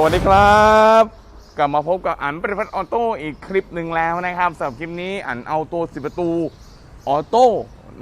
สวัสดีครับ กลับมาพบกับอันปริพัฒน์ออโต้อีกคลิปหนึ่งแล้วนะครับสำหรับคลิปนี้อันเอาตัว10ประตูออโต้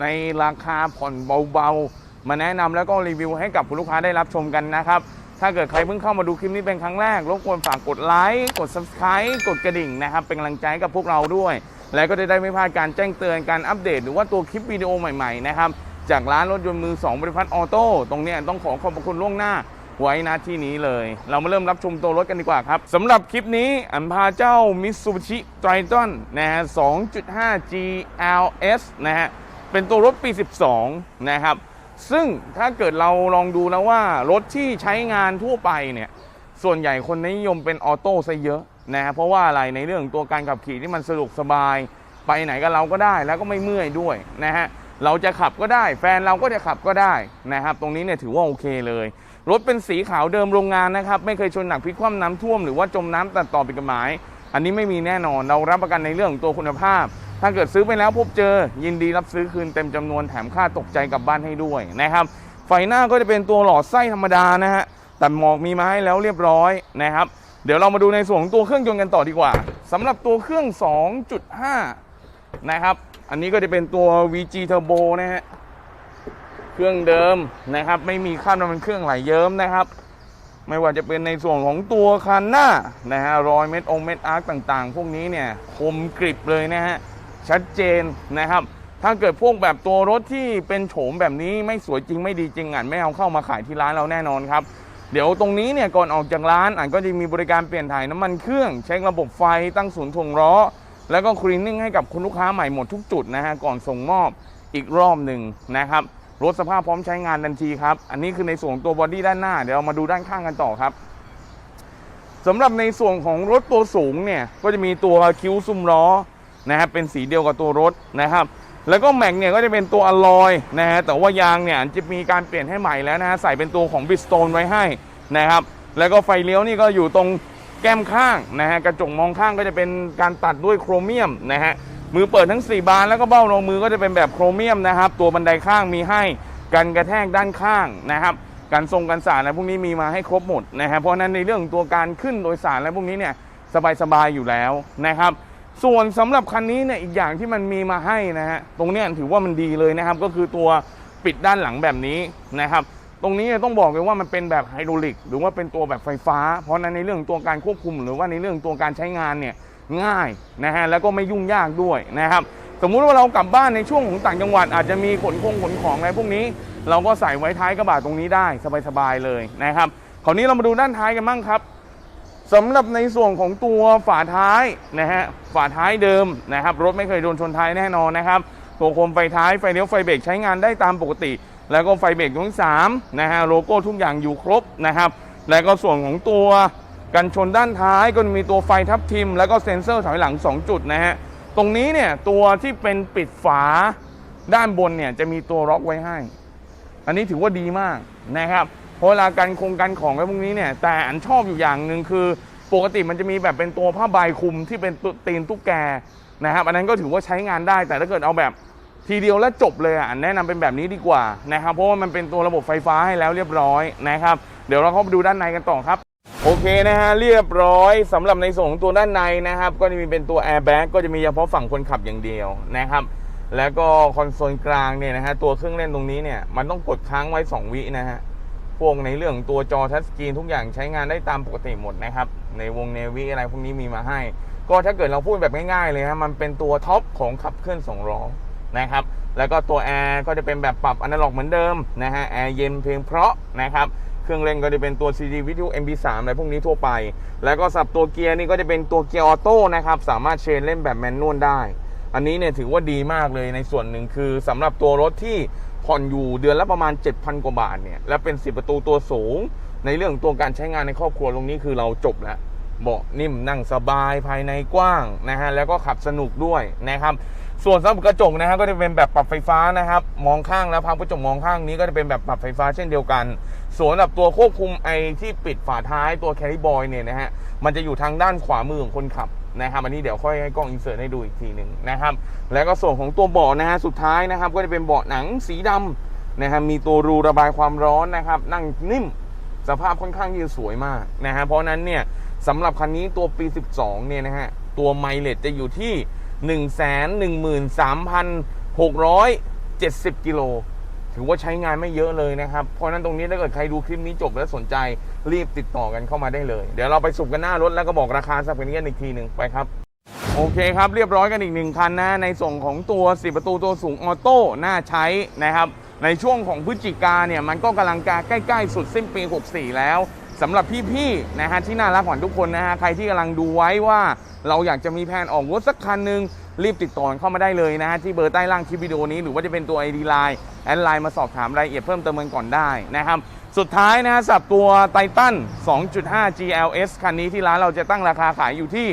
ในราคาผ่อนเบาๆ มาแนะนำแล้วก็รีวิวให้กับคุณลูกค้าได้รับชมกันนะครับ ถ้าเกิดใครเพิ่งเข้ามาดูคลิปนี้เป็นครั้งแรก รบกวนฝากกดไลค์กด subscribe กดกระดิ่งนะครับ เป็นกำลังใจกับพวกเราด้วย และก็จะได้ไม่พลาดการแจ้งเตือนการอัปเดต หรือว่าตัวคลิปวิดีโอใหม่ๆนะครับจากร้านรถยนต์มือ2บริพัตรออโต้ตรงนี้ต้องขอขอบพระคุณล่วงหน้า ไว้น้าที่นี้เลย เรามาเริ่มรับชมตัวรถกันดีกว่าครับสำหรับคลิปนี้อันพาเจ้า Mitsubishi Triton นะฮะ 2.5 GLS นะฮะ เป็นตัวรถปี 12 นะครับ ซึ่งถ้าเกิดเราลองดูแล้วว่ารถที่ใช้งานทั่วไปเนี่ย ส่วนใหญ่คนนิยมเป็นออโต้ซะเยอะนะฮะ เพราะว่าอะไรในเรื่องตัวการขับขี่ที่มันสะดวกสบาย ไปไหนกับเราก็ได้แล้วก็ไม่เมื่อยด้วยนะฮะ เราจะขับก็ได้ แฟนเราก็จะขับก็ได้นะครับ ตรงนี้เนี่ยถือว่าโอเคเลย รถเป็นสีขาวเดิมโรงงานนะครับ ไม่เคยชนหนักพลิกคว่ำน้ำท่วมหรือว่าจมน้ำตัดต่อผิดกฎหมาย อันนี้ไม่มีแน่นอนเรารับประกันในเรื่องของตัวคุณภาพ ถ้าเกิดซื้อไปแล้วพบเจอ ยินดีรับซื้อคืนเต็มจำนวนแถมค่าตกใจกลับบ้านให้ด้วยนะครับไฟหน้าก็จะเป็นตัวหลอดไส้ธรรมดานะฮะแต่หมอกมีมาให้แล้วเรียบร้อยนะครับเดี๋ยวเรามาดูในส่วนของตัวเครื่องยนต์กันต่อดีกว่าสำหรับตัวเครื่อง 2.5 นะครับ อันนี้ก็จะเป็นตัว VG Turbo นะฮะ เครื่องเดิมนะครับ ไม่มีคราบน้ำมันเครื่องไหลเยิ้มนะครับ ไม่ว่าจะเป็นในส่วนของตัวคันหน้านะฮะรอยเม็ดองเม็ดอาร์คต่างๆ พวกนี้เนี่ยคมกริบเลยนะฮะชัดเจนนะครับ ถ้าเกิดพวกแบบตัวรถที่เป็นโฉมแบบนี้ไม่สวยจริงไม่ดีจริงอ่านไม่เอาเข้ามาขายที่ร้านเราแน่นอนครับเดี๋ยวตรงนี้เนี่ยก่อนออกจากร้านอ่านก็จะมีบริการเปลี่ยนถ่ายน้ำมันเครื่อง เช็คระบบไฟตั้งศูนย์ถ่วงล้อ แล้วก็คลีนนิ่งให้กับคุณลูกค้าใหม่หมดทุกจุดนะฮะก่อนส่งมอบอีกรอบหนึ่งนะครับ รถสภาพพร้อมใช้งานทันทีครับ อันนี้คือในส่วนของตัวบอดี้ด้านหน้า เดี๋ยวเรามาดูด้านข้างกันต่อครับสำหรับในส่วนของรถตัวสูงเนี่ย ก็จะมีตัวคิ้วซุ้มล้อนะครับ เป็นสีเดียวกับตัวรถนะครับ แล้วก็แม็กเนี่ยก็จะเป็นตัวอลลอยนะฮะ แต่ว่ายางเนี่ยจะมีการเปลี่ยนให้ใหม่แล้วนะฮะ ใส่เป็นตัวของบิสโตนไว้ให้นะครับ แล้วก็ไฟเลี้ยวนี่ก็อยู่ตรงแก้มข้างนะฮะ กระจกมองข้างก็จะเป็นการตัดด้วยโครเมียมนะฮะ มือเปิดทั้ง 4 บานแล้วก็เบ้ารองมือก็จะเป็นแบบโครเมียมนะครับ ตัวบันไดข้างมีให้กันกระแทกด้านข้างนะครับการทรงกันสาดอะไรพวกนี้มีมาให้ครบหมดนะฮะเพราะนั้นในเรื่องตัวการขึ้นโดยสารอะไรพวกนี้เนี่ยสบายๆอยู่แล้วนะครับ ส่วนสำหรับคันนี้เนี่ยอีกอย่างที่มันมีมาให้นะฮะตรงนี้ถือว่ามันดีเลยนะครับ ก็คือตัวปิดด้านหลังแบบนี้นะครับ ตรงนี้ต้องบอกเลยว่ามันเป็นแบบไฮดรอลิก หรือว่าเป็นตัวแบบไฟฟ้า เพราะนั้นในเรื่องตัวการควบคุม หรือว่าในเรื่องตัวการใช้งานเนี่ย ง่ายนะฮะแล้วก็ไม่ยุ่งยากด้วยนะครับ สมมุติว่าเรากลับบ้านในช่วงของต่างจังหวัดอาจจะมีขนคงขนของอะไรพวกนี้ เราก็ใส่ไว้ท้ายกระบะตรงนี้ได้สบายๆเลยนะครับคราวนี้เรามาดูด้านท้ายกันบ้างครับสำหรับในส่วนของตัวฝาท้ายนะฮะฝาท้ายเดิมนะครับ รถไม่เคยโดนชนท้ายแน่นอนนะครับ ตัวโคมไฟท้ายไฟเลี้ยวไฟเบรกใช้งานได้ตามปกติ แล้วก็ไฟเบรกดวงที่สามนะฮะโลโก้ทุกอย่างอยู่ครบนะครับ แล้วก็ส่วนของตัว กันชนด้านท้ายก็มีตัวไฟทับทิม แล้วก็เซ็นเซอร์ถอยหลัง 2 จุดนะฮะ ตรงนี้เนี่ยตัวที่เป็นปิดฝาด้านบนเนี่ยจะมีตัวล็อกไว้ให้ อันนี้ถือว่าดีมากนะครับเพราะเวลาการคงกันของอะไรพวกนี้เนี่ยแต่อันชอบอยู่อย่างหนึ่งคือปกติมันจะมีแบบเป็นตัวผ้าใบคลุมที่เป็นตัวตีนตุ๊กแกนะครับอันนั้นก็ถือว่าใช้งานได้ แต่ถ้าเกิดเอาแบบทีเดียวแล้วจบเลยอะอันแนะนำเป็นแบบนี้ดีกว่านะครับเพราะว่ามันเป็นตัวระบบไฟฟ้าให้แล้วเรียบร้อยนะครับ เดี๋ยวเราเข้าไปดูด้านในกันต่อครับ โอเคนะฮะเรียบร้อยสำหรับในส่วนของตัวด้านในนะครับ ก็จะมีเป็นตัวแอร์แบ็กก็จะมีเฉพาะฝั่งคนขับอย่างเดียวนะครับ แล้วก็คอนโซลกลางเนี่ยนะฮะตัวเครื่องเล่นตรงนี้เนี่ยมันต้องกดค้างไว้ 2 วินะฮะพวกในเรื่องตัวจอทัชสกรีนทุกอย่างใช้งานได้ตามปกติหมดนะครับ ในวงเนวิอะไรพวกนี้มีมาให้ ก็ถ้าเกิดเราพูดแบบง่ายๆเลยฮะมันเป็นตัวท็อปของขับเคลื่อนสองล้อนะครับ แล้วก็ตัวแอร์ก็จะเป็นแบบปรับอนาล็อกเหมือนเดิมนะฮะแอร์เย็นเพลงเพราะนะครับ เครื่องเล่นก็จะเป็นตัว CD วิทยุ MP3 อะไรพวกนี้ทั่วไป แล้วก็สับตัวเกียร์นี่ก็จะเป็นตัวเกียร์ออโต้นะครับสามารถเชนเล่นแบบแมนนวลได้ อันนี้เนี่ยถือว่าดีมากเลยในส่วนหนึ่งคือสำหรับตัวรถที่ผ่อนอยู่เดือนละประมาณ 7,000 กว่าบาทเนี่ยและเป็น 10 ประตูตัวสูง ในเรื่องตัวการใช้งานในครอบครัวตรงนี้คือเราจบแล้ว เบาะนิ่มนั่งสบายภายในกว้างนะฮะแล้วก็ขับสนุกด้วยนะครับ ส่วนสำหรับกระจกนะฮะก็จะเป็นแบบปรับไฟฟ้านะครับ มองข้างแล้วพับกระจกมองข้างนี้ก็จะเป็นแบบปรับไฟฟ้าเช่นเดียวกัน ส่วนสำหรับตัวควบคุมไอที่ปิดฝาท้ายตัวแคริบอยเนี่ยนะฮะมันจะอยู่ทางด้านขวามือของคนขับนะครับอันนี้เดี๋ยวค่อยให้กล้องอินเสิร์ตให้ดูอีกทีหนึ่งนะครับ แล้วก็ส่วนของตัวเบาะนะฮะสุดท้ายนะครับ ก็จะเป็นเบาะหนังสีดำนะครับมีตัวรูระบายความร้อนนะครับ นั่งนิ่ม สภาพค่อนข้างที่จะสวยมากนะฮะเพราะนั้นเนี่ยสำหรับคันนี้ตัวปี 12 เนี่ยนะฮะตัวไมเลจจะอยู่ที่ 113,670 กิโล ถือว่าใช้งานไม่เยอะเลยนะครับ เพราะนั้นตรงนี้ถ้าเกิดใครดูคลิปนี้จบแล้วสนใจรีบติดต่อกันเข้ามาได้เลย เดี๋ยวเราไปสุบกันหน้ารถแล้วก็บอกราคาสับกันกันอีกทีหนึ่งไปครับ โอเคครับ เรียบร้อยกันอีกหนึ่งคันนะ ในส่งของตัว10ประตูตัวสูงออโต้น่าใช้นะครับ ในช่วงของพฤศจิกาเนี่ยมันก็กำลังจะใกล้ๆสุดสิ้นปี 64 แล้วสำหรับพี่ๆนะฮะที่น่ารักของทุกคนนะฮะใครที่กำลังดูไว้ว่าเราอยากจะมีแผนออกรถสักคันหนึ่งรีบติดต่อเข้ามาได้เลยนะฮะที่เบอร์ใต้ล่างคลิปวิดีโอนี้หรือว่าจะเป็นตัว ID Line แอดไลน์มาสอบถามรายละเอียดเพิ่มเติมกันก่อนได้นะครับสุดท้ายนะฮะสับตัวไททัน2.5 GLS คันนี้ที่ร้านเราจะตั้งราคาขายอยู่ที่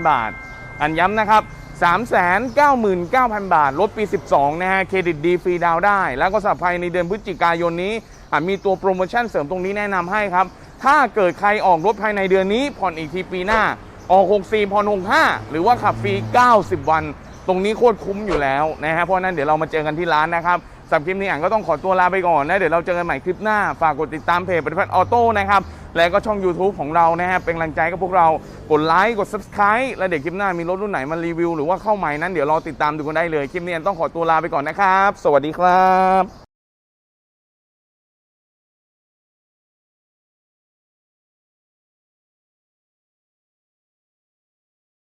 399,000 บาท อันย้ำนะครับ 399,000 บาทรถปี 12 นะฮะ เครดิตดีฟรีดาวได้ แล้วก็สับภายในเดือนพฤศจิกายนนี้มีตัวโปรโมชั่นเสริมตรงนี้แนะนำให้ครับ ถ้าเกิดใครออกรถภายในเดือนนี้ ผ่อนอีกทีปีหน้า ออก 64 ผ่อน 65 หรือว่าขับฟรี 90 วัน ตรงนี้โคตรคุ้มอยู่แล้วนะฮะเพราะนั้นเดี๋ยวเรามาเจอกันที่ร้านนะครับสำหรับคลิปนี้อ่านก็ต้องขอตัวลาไปก่อนนะเดี๋ยวเราเจอกันใหม่คลิปหน้าฝากกดติดตามเพจปฏิพัฒน์ออโต้นะครับแล้วก็ช่อง YouTube ของเรานะฮะเป็นกำลังใจกับพวกเรากดไลค์กด Subscribe และเดี๋ยวคลิปหน้ามีรถรุ่นไหนมารีวิวหรือว่าเข้าใหม่นั้นเดี๋ยวรอติดตามดูกันได้เลยคลิปนี้อันต้องขอตัวลาไปก่อนนะครับ สวัสดีครับ